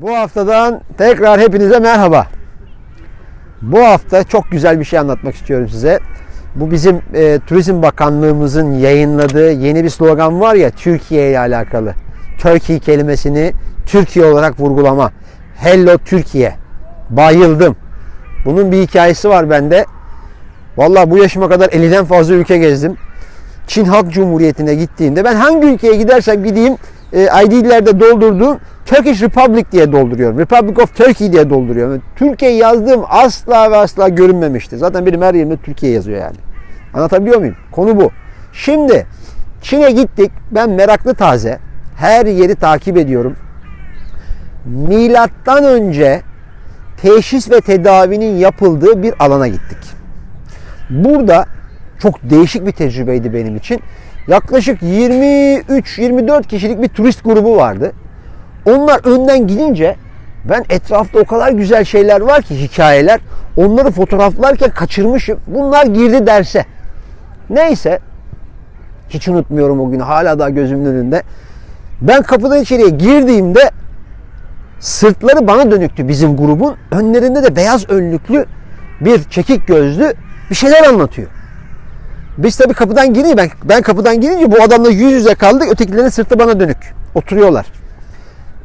Bu haftadan tekrar hepinize merhaba. Bu hafta çok güzel bir şey anlatmak istiyorum size. Bu bizim e, Turizm Bakanlığımızın yayınladığı yeni bir slogan var ya Türkiye ile alakalı. Turkey kelimesini Türkiye olarak vurgulama. Hello Türkiye. Bayıldım. Bunun bir hikayesi var bende. Vallahi bu yaşıma kadar 50'den fazla ülke gezdim. Çin Halk Cumhuriyeti'ne gittiğimde ben hangi ülkeye gidersem gideyim e, ID'lerde doldurduğum Turkish Republic diye dolduruyorum. Republic of Turkey diye dolduruyorum. Türkiye yazdığım asla ve asla görünmemişti. Zaten benim her yerimde Türkiye yazıyor yani. Anlatabiliyor muyum? Konu bu. Şimdi Çin'e gittik. Ben meraklı taze. Her yeri takip ediyorum. Milattan önce teşhis ve tedavinin yapıldığı bir alana gittik. Burada çok değişik bir tecrübeydi benim için. Yaklaşık 23-24 kişilik bir turist grubu vardı. Onlar önden gidince ben etrafta o kadar güzel şeyler var ki hikayeler. Onları fotoğraflarken kaçırmışım. Bunlar girdi derse. Neyse hiç unutmuyorum o günü. Hala daha gözümün önünde. Ben kapıdan içeriye girdiğimde sırtları bana dönüktü bizim grubun. Önlerinde de beyaz önlüklü bir çekik gözlü bir şeyler anlatıyor. Biz tabii kapıdan girince ben, ben kapıdan girince bu adamla yüz yüze kaldık. Ötekilerin sırtı bana dönük. Oturuyorlar.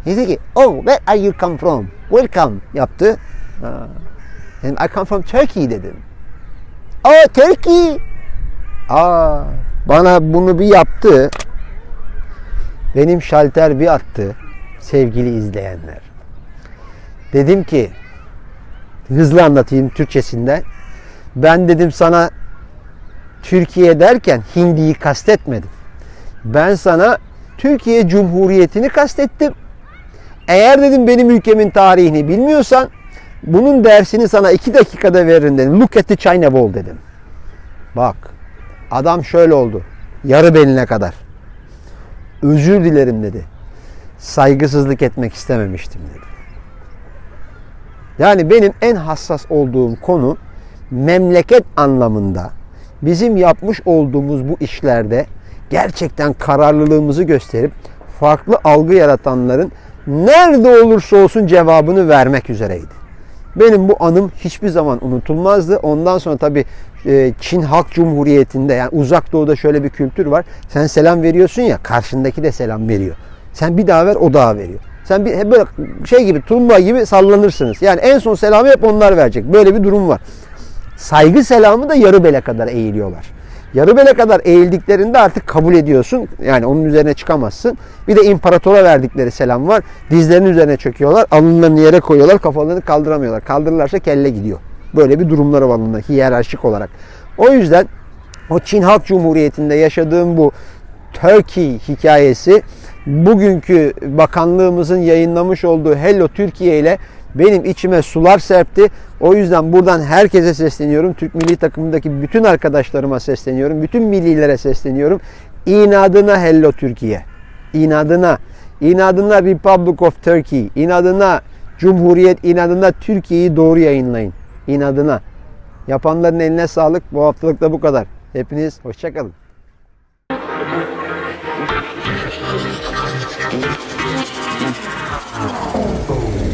Dedi ki, oh where are you come from? Welcome yaptı. Ha. Dedim, I come from Turkey dedim. Oh Turkey. Aa, bana bunu bir yaptı. Benim şalter bir attı sevgili izleyenler. Dedim ki hızlı anlatayım Türkçesinden. Ben dedim sana Türkiye derken Hindi'yi kastetmedim. Ben sana Türkiye Cumhuriyeti'ni kastettim. Eğer dedim benim ülkemin tarihini bilmiyorsan bunun dersini sana iki dakikada veririm dedim. Look at the China Wall dedim. Bak adam şöyle oldu. Yarı beline kadar. Özür dilerim dedi. Saygısızlık etmek istememiştim dedi. Yani benim en hassas olduğum konu memleket anlamında bizim yapmış olduğumuz bu işlerde gerçekten kararlılığımızı gösterip farklı algı yaratanların nerede olursa olsun cevabını vermek üzereydi. Benim bu anım hiçbir zaman unutulmazdı. Ondan sonra tabii e, Çin Halk Cumhuriyeti'nde yani uzak doğuda şöyle bir kültür var. Sen selam veriyorsun ya karşındaki de selam veriyor. Sen bir daha ver o daha veriyor. Sen bir böyle şey gibi tulumba gibi sallanırsınız. Yani en son selamı hep onlar verecek. Böyle bir durum var. Saygı selamı da yarı bele kadar eğiliyorlar. Yarı bele kadar eğildiklerinde artık kabul ediyorsun. Yani onun üzerine çıkamazsın. Bir de imparatora verdikleri selam var. Dizlerinin üzerine çöküyorlar. Alınlarını yere koyuyorlar. Kafalarını kaldıramıyorlar. Kaldırırlarsa kelle gidiyor. Böyle bir durumları var onların hiyerarşik olarak. O yüzden o Çin Halk Cumhuriyeti'nde yaşadığım bu Turkey hikayesi bugünkü bakanlığımızın yayınlamış olduğu Hello Türkiye ile benim içime sular serpti. O yüzden buradan herkese sesleniyorum. Türk milli takımındaki bütün arkadaşlarıma sesleniyorum. Bütün millilere sesleniyorum. İnadına hello Türkiye. İnadına. İnadına Republic of Turkey. İnadına Cumhuriyet. inadına Türkiye'yi doğru yayınlayın. İnadına. Yapanların eline sağlık. Bu haftalık da bu kadar. Hepiniz hoşçakalın. Thank.